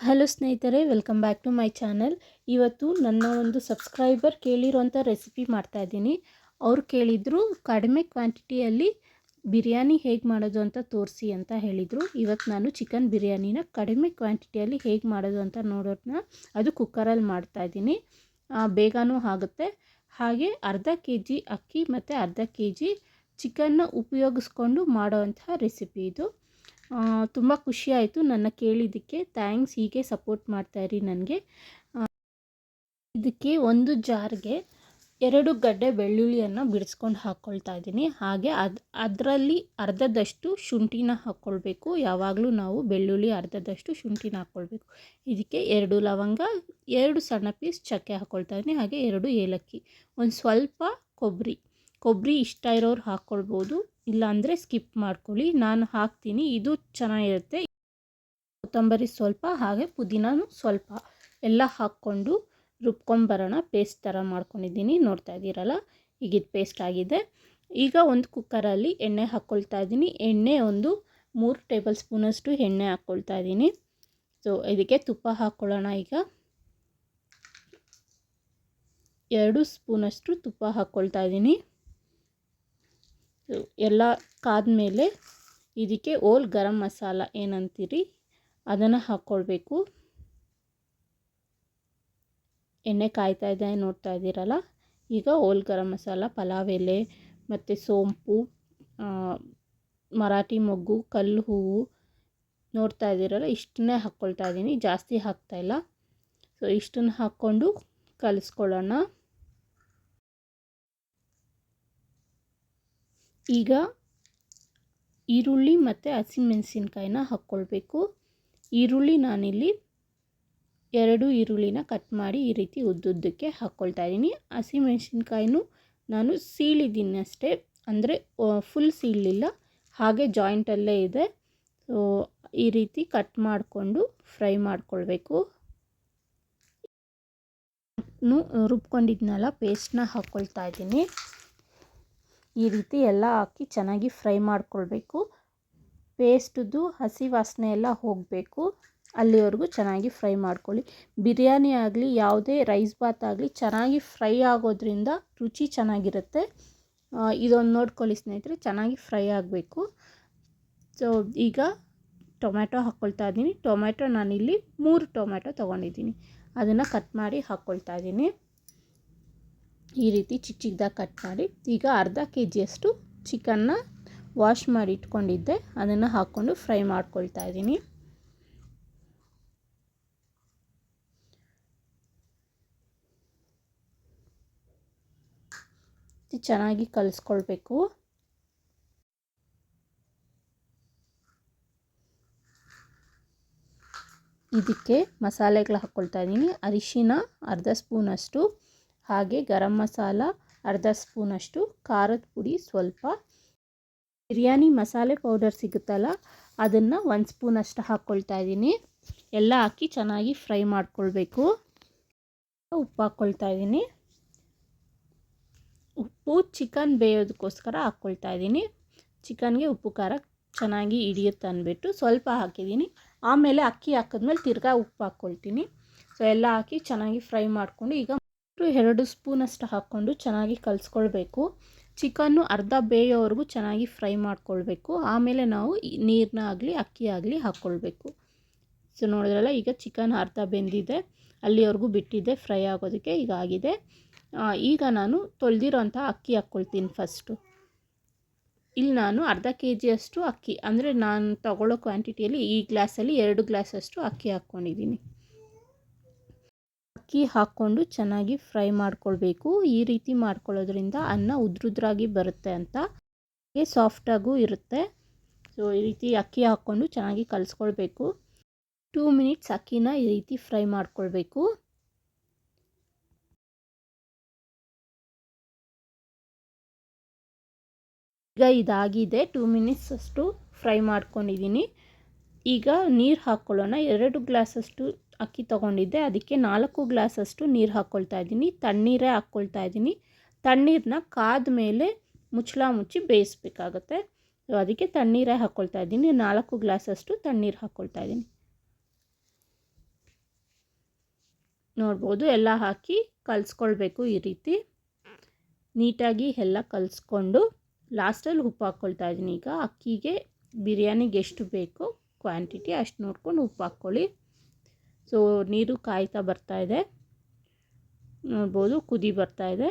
Hello ಸ್ನೇಹಿತರೆ, welcome back to my channel. ಇವತ್ತು ನನ್ನ ಒಂದು ಸಬ್ಸ್ಕ್ರೈಬರ್ ಕೇಳಿರೋಂಥ ರೆಸಿಪಿ ಮಾಡ್ತಾಯಿದ್ದೀನಿ ಅವ್ರು ಕೇಳಿದರು, ಕಡಿಮೆ ಕ್ವಾಂಟಿಟಿಯಲ್ಲಿ ಬಿರಿಯಾನಿ ಹೇಗೆ ಮಾಡೋದು ಅಂತ ತೋರಿಸಿ ಅಂತ ಹೇಳಿದರು. ಇವತ್ತು ನಾನು ಚಿಕನ್ ಬಿರಿಯಾನಿನ ಕಡಿಮೆ ಕ್ವಾಂಟಿಟಿಯಲ್ಲಿ ಹೇಗೆ ಮಾಡೋದು ಅಂತ ನೋಡೋಣ ಅದು ಕುಕ್ಕರಲ್ಲಿ ಮಾಡ್ತಾಯಿದ್ದೀನಿ ಬೇಗನೂ ಆಗುತ್ತೆ. ಹಾಗೆ ಅರ್ಧ ಕೆ ಜಿ ಅಕ್ಕಿ ಮತ್ತು ಅರ್ಧ ಕೆ ಜಿ ಚಿಕನ್ನ ಉಪಯೋಗಿಸ್ಕೊಂಡು ಮಾಡೋವಂಥ ರೆಸಿಪಿ ಇದು. ತುಂಬ ಖುಷಿಯಾಯಿತು ನನ್ನ ಕೇಳಿದ್ದಕ್ಕೆ. ಥ್ಯಾಂಕ್ಸ್, ಹೀಗೆ ಸಪೋರ್ಟ್ ಮಾಡ್ತಾಯಿರಿ ನನಗೆ. ಇದಕ್ಕೆ ಒಂದು ಜಾರ್ಗೆ ಎರಡು ಗಡ್ಡೆ ಬೆಳ್ಳುಳ್ಳಿಯನ್ನು ಬಿಡಿಸ್ಕೊಂಡು ಹಾಕ್ಕೊಳ್ತಾ ಇದ್ದೀನಿ. ಹಾಗೆ ಅದು, ಅದರಲ್ಲಿ ಅರ್ಧದಷ್ಟು ಶುಂಠಿನ ಹಾಕ್ಕೊಳ್ಬೇಕು ಯಾವಾಗಲೂ ನಾವು ಬೆಳ್ಳುಳ್ಳಿ ಅರ್ಧದಷ್ಟು ಶುಂಠಿನ ಹಾಕ್ಕೊಳ್ಬೇಕು ಇದಕ್ಕೆ ಎರಡು ಲವಂಗ, ಎರಡು ಸಣ್ಣ ಪೀಸ್ ಚಕ್ಕೆ ಹಾಕ್ಕೊಳ್ತಾ ಇದ್ದೀನಿ. ಹಾಗೆ ಎರಡು ಏಲಕ್ಕಿ. ಒಂದು ಸ್ವಲ್ಪ ಕೊಬ್ಬರಿ ಕೊಬ್ಬರಿ ಇಷ್ಟ ಇರೋರು ಹಾಕ್ಕೊಳ್ಬೋದು ಇಲ್ಲಾಂದರೆ ಸ್ಕಿಪ್ ಮಾಡ್ಕೊಳ್ಳಿ. ನಾನು ಹಾಕ್ತೀನಿ. ಇದು ಚೆನ್ನಾಗಿರುತ್ತೆ. ಕೊತ್ತಂಬರಿ ಸ್ವಲ್ಪ, ಹಾಗೆ ಪುದೀನೂ ಸ್ವಲ್ಪ ಎಲ್ಲ ಹಾಕ್ಕೊಂಡು ರುಬ್ಕೊಂಬರೋಣ. ಪೇಸ್ಟ್ ಥರ ಮಾಡ್ಕೊಂಡಿದ್ದೀನಿ. ನೋಡ್ತಾ ಇದ್ದೀರಲ್ಲ? ಈಗ ಇದು ಪೇಸ್ಟ್ ಆಗಿದೆ. ಈಗ ಒಂದು ಕುಕ್ಕರಲ್ಲಿ ಎಣ್ಣೆ ಹಾಕ್ಕೊಳ್ತಾ ಇದ್ದೀನಿ. ಎಣ್ಣೆ ಒಂದು ಮೂರು ಟೇಬಲ್ ಸ್ಪೂನಷ್ಟು ಎಣ್ಣೆ ಹಾಕ್ಕೊಳ್ತಾ ಇದ್ದೀನಿ. ಸೊ, ಇದಕ್ಕೆ ತುಪ್ಪ ಹಾಕ್ಕೊಳ್ಳೋಣ ಈಗ. ಎರಡು ಸ್ಪೂನಷ್ಟು ತುಪ್ಪ ಹಾಕ್ಕೊಳ್ತಾ ಇದ್ದೀನಿ. ಎಲ್ಲ ಕಾದ್ಮೇಲೆ ಇದಕ್ಕೆ ಓಲ್ ಗರಂ ಮಸಾಲ ಏನಂತೀರಿ? ಅದನ್ನು ಹಾಕ್ಕೊಳ್ಬೇಕು ಎಣ್ಣೆ ಕಾಯ್ತಾ ಇದೆ ನೋಡ್ತಾ ಇದ್ದೀರಲ್ಲ? ಈಗ ಓಲ್ ಗರಂ ಮಸಾಲ, ಪಲಾವ್ ಎಲೆ, ಮತ್ತು ಸೋಂಪು ಮರಾಠಿ ಮೊಗ್ಗು, ಕಲ್ಲು ಹೂವು ನೋಡ್ತಾ ಇದ್ದೀರಲ್ಲ? ಇಷ್ಟನ್ನೇ ಹಾಕ್ಕೊಳ್ತಾ ಇದ್ದೀನಿ. ಜಾಸ್ತಿ ಹಾಕ್ತಾಯಿಲ್ಲ ಸೊ ಇಷ್ಟನ್ನು ಹಾಕ್ಕೊಂಡು ಕಲಿಸ್ಕೊಳ್ಳೋಣ. ಈಗ ಈರುಳ್ಳಿ ಮತ್ತು ಹಸಿಮೆಣಸಿನ್ಕಾಯಿನ ಹಾಕ್ಕೊಳ್ಬೇಕು ಈರುಳ್ಳಿ ನಾನಿಲ್ಲಿ ಎರಡು ಈರುಳ್ಳಿನ ಕಟ್ ಮಾಡಿ ಈ ರೀತಿ ಉದ್ದುದ್ದಕ್ಕೆ ಹಾಕ್ಕೊಳ್ತಾ ಇದ್ದೀನಿ. ಹಸಿಮೆಣಸಿನ್ಕಾಯಿನೂ ನಾನು ಸೀಳಿದ್ದೀನಿ ಅಷ್ಟೇ. ಅಂದರೆ ಫುಲ್ ಸೀಳಲಿಲ್ಲ. ಹಾಗೆ ಜಾಯಿಂಟಲ್ಲೇ ಇದೆ. ಸೊ ಈ ರೀತಿ ಕಟ್ ಮಾಡಿಕೊಂಡು ಫ್ರೈ ಮಾಡಿಕೊಳ್ಬೇಕು. ರುಬ್ಕೊಂಡಿದ್ನಲ್ಲ ಪೇಸ್ಟ್ನ ಹಾಕ್ಕೊಳ್ತಾ ಇದ್ದೀನಿ. ಈ ರೀತಿ ಎಲ್ಲ ಹಾಕಿ ಚೆನ್ನಾಗಿ ಫ್ರೈ ಮಾಡಿಕೊಳ್ಬೇಕು. ಪೇಸ್ಟ್ದು ಹಸಿ ವಾಸನೆ ಎಲ್ಲ ಹೋಗಬೇಕು. ಅಲ್ಲಿವರೆಗೂ ಚೆನ್ನಾಗಿ ಫ್ರೈ ಮಾಡ್ಕೊಳ್ಳಿ. ಬಿರಿಯಾನಿ ಆಗಲಿ, ಯಾವುದೇ ರೈಸ್ ಬಾತ್ ಆಗಲಿ, ಚೆನ್ನಾಗಿ ಫ್ರೈ ಆಗೋದ್ರಿಂದ ರುಚಿ ಚೆನ್ನಾಗಿರುತ್ತೆ. ಇದೊಂದು ನೋಡ್ಕೊಳ್ಳಿ ಸ್ನೇಹಿತರೆ, ಚೆನ್ನಾಗಿ ಫ್ರೈ ಆಗಬೇಕು. ಸೊ, ಈಗ ಟೊಮ್ಯಾಟೊ ಹಾಕ್ಕೊಳ್ತಾ ಇದ್ದೀನಿ. ಟೊಮ್ಯಾಟೊ ನಾನಿಲ್ಲಿ ಮೂರು ಟೊಮ್ಯಾಟೊ ತೊಗೊಂಡಿದ್ದೀನಿ. ಅದನ್ನು ಕಟ್ ಮಾಡಿ ಹಾಕ್ಕೊಳ್ತಾ ಇದ್ದೀನಿ. ಈ ರೀತಿ ಚಿಕ್ಕ ಚಿಕ್ಕದಾಗಿ ಕಟ್ ಮಾಡಿ ಈಗ ಅರ್ಧ ಕೆ ಜಿಯಷ್ಟು ಚಿಕನ್ನ ವಾಶ್ ಮಾಡಿ ಇಟ್ಕೊಂಡಿದ್ದೆ. ಅದನ್ನು ಹಾಕ್ಕೊಂಡು ಫ್ರೈ ಮಾಡ್ಕೊಳ್ತಾ ಇದ್ದೀನಿ. ಚೆನ್ನಾಗಿ ಕಲಿಸ್ಕೊಳ್ಬೇಕು. ಇದಕ್ಕೆ ಮಸಾಲೆಗಳು ಹಾಕ್ಕೊಳ್ತಾ ಇದ್ದೀನಿ. ಅರಿಶಿನ ಅರ್ಧ ಸ್ಪೂನಷ್ಟು ಹಾಗೆ ಗರಂ ಮಸಾಲ ಅರ್ಧ ಸ್ಪೂನಷ್ಟು, ಖಾರದ ಪುಡಿ ಸ್ವಲ್ಪ. ಬಿರಿಯಾನಿ ಮಸಾಲೆ ಪೌಡರ್ ಸಿಗುತ್ತಲ್ಲ, ಅದನ್ನು ಒಂದು ಸ್ಪೂನಷ್ಟು ಹಾಕ್ಕೊಳ್ತಾ ಇದ್ದೀನಿ. ಎಲ್ಲ ಹಾಕಿ ಚೆನ್ನಾಗಿ ಫ್ರೈ ಮಾಡ್ಕೊಳ್ಬೇಕು. ಉಪ್ಪು ಹಾಕ್ಕೊಳ್ತಾ ಇದ್ದೀನಿ. ಉಪ್ಪು ಚಿಕನ್ ಬೇಯೋದಕ್ಕೋಸ್ಕರ ಹಾಕ್ಕೊಳ್ತಾ ಇದ್ದೀನಿ. ಚಿಕನ್ಗೆ ಉಪ್ಪು ಖಾರ ಚೆನ್ನಾಗಿ ಹಿಡಿಯುತ್ತೆ ಅಂದ್ಬಿಟ್ಟು ಸ್ವಲ್ಪ ಹಾಕಿದ್ದೀನಿ. ಆಮೇಲೆ ಅಕ್ಕಿ ಹಾಕಿದ್ಮೇಲೆ ತಿರ್ಗಾ ಉಪ್ಪು ಹಾಕ್ಕೊಳ್ತೀನಿ ಸೊ ಎಲ್ಲ ಹಾಕಿ ಚೆನ್ನಾಗಿ ಫ್ರೈ ಮಾಡಿಕೊಂಡು ಈಗ ಎರಡು ಸ್ಪೂನಷ್ಟು ಹಾಕ್ಕೊಂಡು ಚೆನ್ನಾಗಿ ಕಲಿಸ್ಕೊಳ್ಬೇಕು. ಚಿಕನ್ನು ಅರ್ಧ ಬೇಯೋವರೆಗೂ ಚೆನ್ನಾಗಿ ಫ್ರೈ ಮಾಡ್ಕೊಳ್ಬೇಕು. ಆಮೇಲೆ ನಾವು ನೀರನ್ನ ಆಗಲಿ, ಅಕ್ಕಿ ಆಗಲಿ ಹಾಕ್ಕೊಳ್ಬೇಕು. ಸೊ, ನೋಡಿದ್ರಲ್ಲ, ಈಗ ಚಿಕನ್ ಅರ್ಧ ಬೆಂದಿದೆ. ಅಲ್ಲಿವರೆಗೂ ಬಿಟ್ಟಿದ್ದೆ ಫ್ರೈ ಆಗೋದಕ್ಕೆ ಈಗ ಆಗಿದೆ. ಈಗ ನಾನು ತೊಳೆದಿರೋಂಥ ಅಕ್ಕಿ ಹಾಕ್ಕೊಳ್ತೀನಿ ಫಸ್ಟು. ಇಲ್ಲಿ ನಾನು ಅರ್ಧ ಕೆ ಜಿಯಷ್ಟು ಅಕ್ಕಿ, ಅಂದರೆ ನಾನು ತಗೊಳ್ಳೋ ಕ್ವಾಂಟಿಟಿಯಲ್ಲಿ ಈ ಗ್ಲಾಸಲ್ಲಿ ಎರಡು ಗ್ಲಾಸಷ್ಟು ಅಕ್ಕಿ ಹಾಕ್ಕೊಂಡಿದ್ದೀನಿ. ಅಕ್ಕಿ ಹಾಕ್ಕೊಂಡು ಚೆನ್ನಾಗಿ ಫ್ರೈ ಮಾಡ್ಕೊಳ್ಬೇಕು. ಈ ರೀತಿ ಮಾಡ್ಕೊಳ್ಳೋದ್ರಿಂದ ಅನ್ನ ಉದ್ರುದ್ರಾಗಿ ಬರುತ್ತೆ ಅಂತ ಹಾಗೆ ಸಾಫ್ಟಾಗೂ ಇರುತ್ತೆ. ಸೊ ಈ ರೀತಿ ಅಕ್ಕಿ ಹಾಕ್ಕೊಂಡು ಚೆನ್ನಾಗಿ ಕಲಿಸ್ಕೊಳ್ಬೇಕು. ಟೂ ಮಿನಿಟ್ಸ್ ಅಕ್ಕಿನ ಈ ರೀತಿ ಫ್ರೈ ಮಾಡ್ಕೊಳ್ಬೇಕು. ಈಗ ಇದಾಗಿದೆ. ಟೂ ಮಿನಿಟ್ಸ್ ಅಷ್ಟು ಫ್ರೈ ಮಾಡ್ಕೊಂಡಿದ್ದೀನಿ. ಈಗ ನೀರು ಹಾಕ್ಕೊಳ್ಳೋಣ. ಎರಡು ಗ್ಲಾಸಷ್ಟು ಅಕ್ಕಿ ತೊಗೊಂಡಿದ್ದೆ. ಅದಕ್ಕೆ ನಾಲ್ಕು ಗ್ಲಾಸಷ್ಟು ನೀರು ಹಾಕ್ಕೊಳ್ತಾ ಇದ್ದೀನಿ. ತಣ್ಣೀರೇ ಹಾಕ್ಕೊಳ್ತಾ ಇದ್ದೀನಿ. ತಣ್ಣೀರನ್ನ ಕಾದ ಮೇಲೆ ಮುಚ್ಚಳ ಮುಚ್ಚಿ ಬೇಯಿಸ್ಬೇಕಾಗತ್ತೆ. ಅದಕ್ಕೆ ತಣ್ಣೀರೇ ಹಾಕ್ಕೊಳ್ತಾ ಇದ್ದೀನಿ. ನಾಲ್ಕು ಗ್ಲಾಸಷ್ಟು ತಣ್ಣೀರು ಹಾಕ್ಕೊಳ್ತಾ ಇದ್ದೀನಿ. ನೋಡ್ಬೋದು, ಎಲ್ಲ ಹಾಕಿ ಕಲಿಸ್ಕೊಳ್ಬೇಕು ಈ ರೀತಿ. ನೀಟಾಗಿ ಎಲ್ಲ ಕಲಿಸ್ಕೊಂಡು ಲಾಸ್ಟಲ್ಲಿ ಉಪ್ಪು ಹಾಕ್ಕೊಳ್ತಾ ಇದ್ದೀನಿ. ಈಗ ಅಕ್ಕಿಗೆ ಬಿರಿಯಾನಿಗೆ ಎಷ್ಟು ಬೇಕೋ ಕ್ವಾಂಟಿಟಿ ಅಷ್ಟು ನೋಡ್ಕೊಂಡು ಉಪ್ಪು ಹಾಕ್ಕೊಳ್ಳಿ. ಸೊ ನೀರು ಕಾಯ್ತಾ ಬರ್ತಾ ಇದೆ. ನೋಡ್ಬೋದು, ಕುದಿ ಬರ್ತಾ ಇದೆ.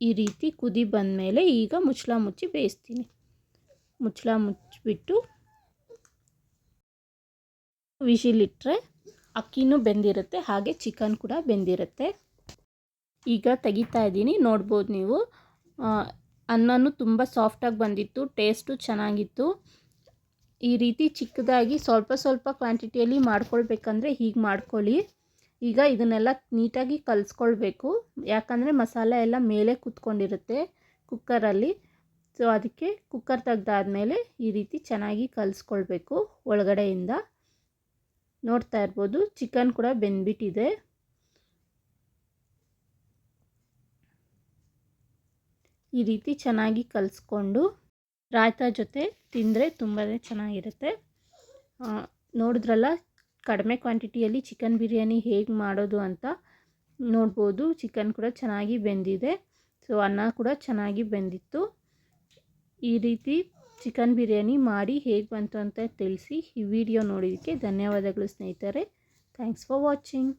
ಈ ರೀತಿ ಕುದಿ ಬಂದಮೇಲೆ ಈಗ ಮುಚ್ಚಳ ಮುಚ್ಚಿ ಬೇಯಿಸ್ತೀನಿ. ಮುಚ್ಚಳ ಮುಚ್ಚಿಬಿಟ್ಟು ವಿಶಿಲಿಟ್ಟರೆ ಅಕ್ಕಿನೂ ಬೆಂದಿರುತ್ತೆ, ಹಾಗೆ ಚಿಕನ್ ಕೂಡ ಬೆಂದಿರುತ್ತೆ. ಈಗ ತೆಗಿತಾ ಇದ್ದೀನಿ. ನೋಡ್ಬೋದು ನೀವು. ಅನ್ನನೂ ತುಂಬ ಸಾಫ್ಟಾಗಿ ಬಂದಿತ್ತು ಟೇಸ್ಟು ಚೆನ್ನಾಗಿತ್ತು. ಈ ರೀತಿ ಚಿಕ್ಕದಾಗಿ ಸ್ವಲ್ಪ ಸ್ವಲ್ಪ ಕ್ವಾಂಟಿಟಿಯಲ್ಲಿ ಮಾಡ್ಕೊಳ್ಬೇಕಂದ್ರೆ ಹೀಗೆ ಮಾಡ್ಕೊಳ್ಳಿ. ಈಗ ಇದನ್ನೆಲ್ಲ ನೀಟಾಗಿ ಕಲಿಸ್ಕೊಳ್ಬೇಕು. ಯಾಕಂದರೆ ಮಸಾಲೆ ಎಲ್ಲ ಮೇಲೆ ಕೂತ್ಕೊಂಡಿರುತ್ತೆ ಕುಕ್ಕರಲ್ಲಿ. ಸೊ ಅದಕ್ಕೆ ಕುಕ್ಕರ್ ತೆಗ್ದಾದ್ಮೇಲೆ ಈ ರೀತಿ ಚೆನ್ನಾಗಿ ಕಲಿಸ್ಕೊಳ್ಬೇಕು ಒಳಗಡೆಯಿಂದ. ನೋಡ್ತಾ ಇರ್ಬೋದು ಚಿಕನ್ ಕೂಡ ಬೆಂದ್ಬಿಟ್ಟಿದೆ. ಈ ರೀತಿ ಚೆನ್ನಾಗಿ ಕಲಿಸ್ಕೊಂಡು ರಾಯ್ತಾ ಜೊತೆ ತಿಂದರೆ ತುಂಬಾ ಚೆನ್ನಾಗಿರುತ್ತೆ. ನೋಡಿದ್ರಲ್ಲ, ಕಡಿಮೆ ಕ್ವಾಂಟಿಟಿಯಲ್ಲಿ ಚಿಕನ್ ಬಿರಿಯಾನಿ ಹೇಗೆ ಮಾಡೋದು ಅಂತ ನೋಡ್ಬೋದು. ಚಿಕನ್ ಕೂಡ ಚೆನ್ನಾಗಿ ಬೆಂದಿದೆ. ಸೊ ಅನ್ನ ಕೂಡ ಚೆನ್ನಾಗಿ ಬೆಂದಿತ್ತು. ಈ ರೀತಿ ಚಿಕನ್ ಬಿರಿಯಾನಿ ಮಾಡಿ ಹೇಗೆ ಬಂತು ಅಂತ ತಿಳಿಸಿ ಈ ವಿಡಿಯೋ ನೋಡೋದಕ್ಕೆ ಧನ್ಯವಾದಗಳು ಸ್ನೇಹಿತರೆ. Thanks for watching